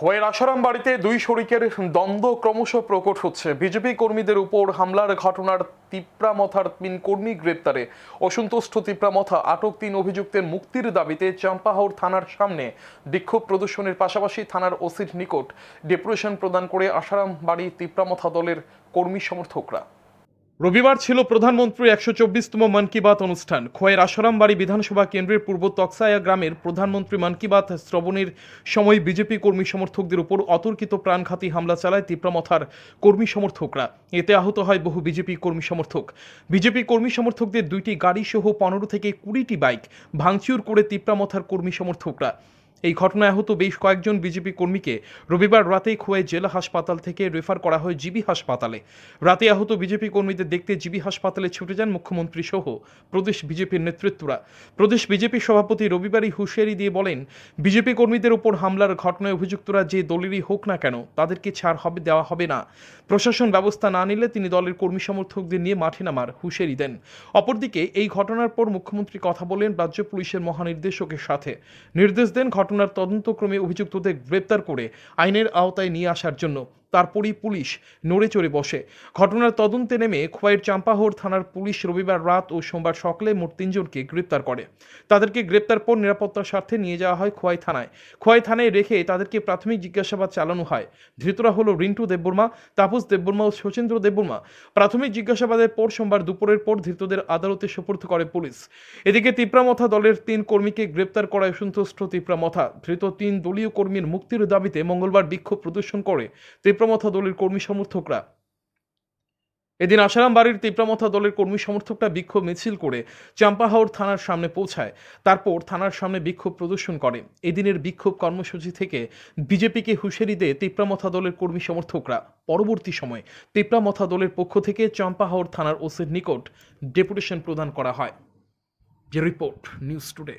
খোয়ের আসারাম বাড়িতে দুই শরিকের দ্বন্দ্ব ক্রমশ প্রকট হচ্ছে। বিজেপি কর্মীদের উপর হামলার ঘটনার তিপ্রামথার তিন কর্মী গ্রেপ্তারে। অসন্তুষ্ট তিপ্রামথা আটক তিন অভিযুক্তের মুক্তির দাবিতে চাম্পাহাওর থানার সামনে বিক্ষোভ প্রদর্শনের পাশাপাশি থানার ওসির নিকট ডেপুটেশন প্রদান করে আসারাম বাড়ি তিপ্রামথা দলের কর্মী সমর্থকরা। রবিবার ছিল প্রধানমন্ত্রী একশো চব্বিশতম মন কি বাত অনুষ্ঠান। খোয়ের আসারামবাড়ি বিধানসভা কেন্দ্রের পূর্ব তকসায়া গ্রামের প্রধানমন্ত্রী মন কি বাত শ্রবণের সময় বিজেপি কর্মী সমর্থকদের উপর অতর্কিত প্রাণঘাতী হামলা চালায় তিপ্রামথার কর্মী সমর্থকরা। এতে আহত হয় বহু বিজেপি কর্মী সমর্থক। বিজেপি কর্মী সমর্থকদের দুইটি গাড়ি সহ পনেরো থেকে কুড়িটি বাইক ভাঙচুর করে তিপ্রামথার কর্মী সমর্থকরা। এই ঘটনায় আহত বেশ কয়েকজন বিজেপি কর্মীকে রবিবার রাতে খোয়াই জেলা হাসপাতাল থেকে রেফার করা হয় জিবি হাসপাতালে। রাতে আহত বিজেপি কর্মীদের দেখতে জিবি হাসপাতালে ছুটে যান মুখ্যমন্ত্রী সহ প্রদেশ বিজেপির নেতৃত্বরা। প্রদেশ বিজেপি সভাপতি রবিবারই হুঁশিয়ারি দিয়ে বলেন, বিজেপি কর্মীদের উপর হামলার ঘটনায় অভিযুক্তরা যে দলেরই হোক না কেন, তাদেরকে ছাড় হবে, দেওয়া হবে না। প্রশাসন ব্যবস্থা না নিলে তিনি দলের কর্মী সমর্থকদের নিয়ে মাঠে নামার হুঁশিয়ারি দেন। অপরদিকে এই ঘটনার পর মুখ্যমন্ত্রী কথা বলেন রাজ্য পুলিশের মহানির্দেশকের সাথে। নির্দেশ দেন ঘটনার তদন্তক্রমে অভিযুক্তদের গ্রেপ্তার করে আইনের আওতায় নিয়ে আসার জন্য তারপরই পুলিশ নড়ে চড়ে বসে। ঘটনার তদন্তে নেমে খোয়াইয়ের চাম্পাহর থানার পুলিশ রবিবার রাত ও সোমবার সকালে মোট তিনজনকে গ্রেপ্তার করে। তাদেরকে গ্রেপ্তার পর নিরাপত্তার স্বার্থে নিয়ে যাওয়া হয় খোয়াই থানায়। খোয়াই থানায় রেখে তাদেরকে প্রাথমিক জিজ্ঞাসাবাদ চালানো হয়। ধৃতরা হলো রিন্টু দেববর্মা, তাপস দেববর্মা ও শচীন্দ্র দেববর্মা। প্রাথমিক জিজ্ঞাসাবাদের পর সোমবার দুপুরের পর ধৃতদের আদালতে সোপর্দ করে পুলিশ। এদিকে তিপ্রামথা দলের তিন কর্মীকে গ্রেপ্তার করায় সন্তুষ্ট তিপ্রামথা। ধৃত তিন দলীয় কর্মীর মুক্তির দাবিতে মঙ্গলবার বিক্ষোভ প্রদর্শন করে তিপ্রামথা দলের কর্মী সমর্থকরা। এদিন আসারাম বাড়ির তিপ্রামথা দলের কর্মী সমর্থকরা বিক্ষোভ মিছিল করে চাম্পাহাওর থানার সামনে পৌঁছায়, তারপর থানার সামনে বিক্ষোভ প্রদর্শন করে। এদিনের বিক্ষোভ কর্মসূচি থেকে বিজেপিকে হুঁশিয়ারি দিয়ে তিপ্রামথা দলের কর্মী সমর্থকরা। পরবর্তী সময়ে তিপ্রামথা দলের পক্ষ থেকে চাম্পাহাওর থানার ওসির নিকট ডেপুটেশন প্রদান করা হয়। Report, news today.